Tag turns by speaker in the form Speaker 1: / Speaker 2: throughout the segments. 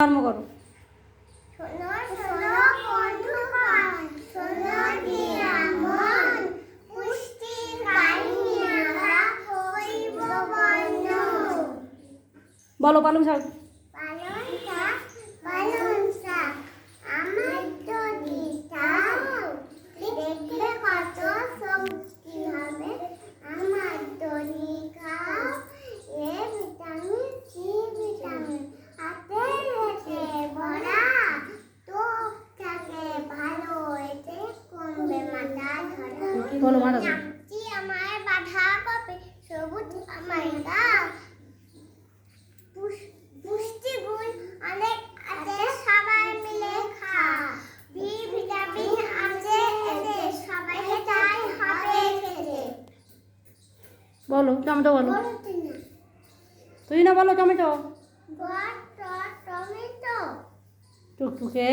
Speaker 1: কর্ম করো।
Speaker 2: বলো শোনো বন্ধুগণ
Speaker 1: বলো মারা দাও।
Speaker 2: আমার বাধা পাবে। সবুজ আমার গাছ পুষ্টিগুণ অনেক আছে সবাই মিলে খা বি ভিটামিন আছে এতে সবাই তাই হবে খেতে।
Speaker 1: বলো টমেটো বলো। তুই না। বলো টমেটো।
Speaker 2: টমেটো।
Speaker 1: টুকটুকে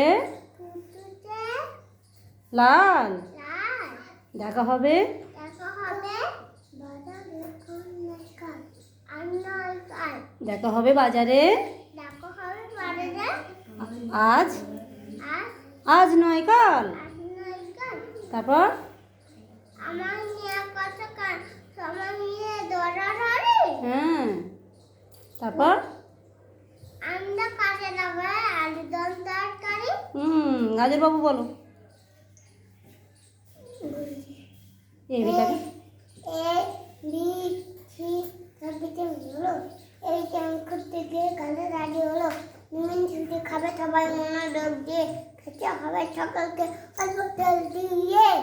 Speaker 1: লাল। দেখা হবে।
Speaker 2: দেখা হবে বাজারে কোন কাল আন্নাল কাল
Speaker 1: দেখা হবে বাজারে।
Speaker 2: দেখা হবে বাজারে?
Speaker 1: আজ? আজ? নয় কাল। তারপর?
Speaker 2: আমার নিয়ে কত সময়
Speaker 1: হ্যাঁ। তারপর?
Speaker 2: আমরা কাজে লাগবে আলু দম তরকারি।
Speaker 1: হুম গাজর বাবু বলো।
Speaker 2: নিমিন ছুটি খাবে সবাই মনোযোগ দিয়ে খেতে হবে সকলকে অল্প তেল দিয়ে
Speaker 1: হুম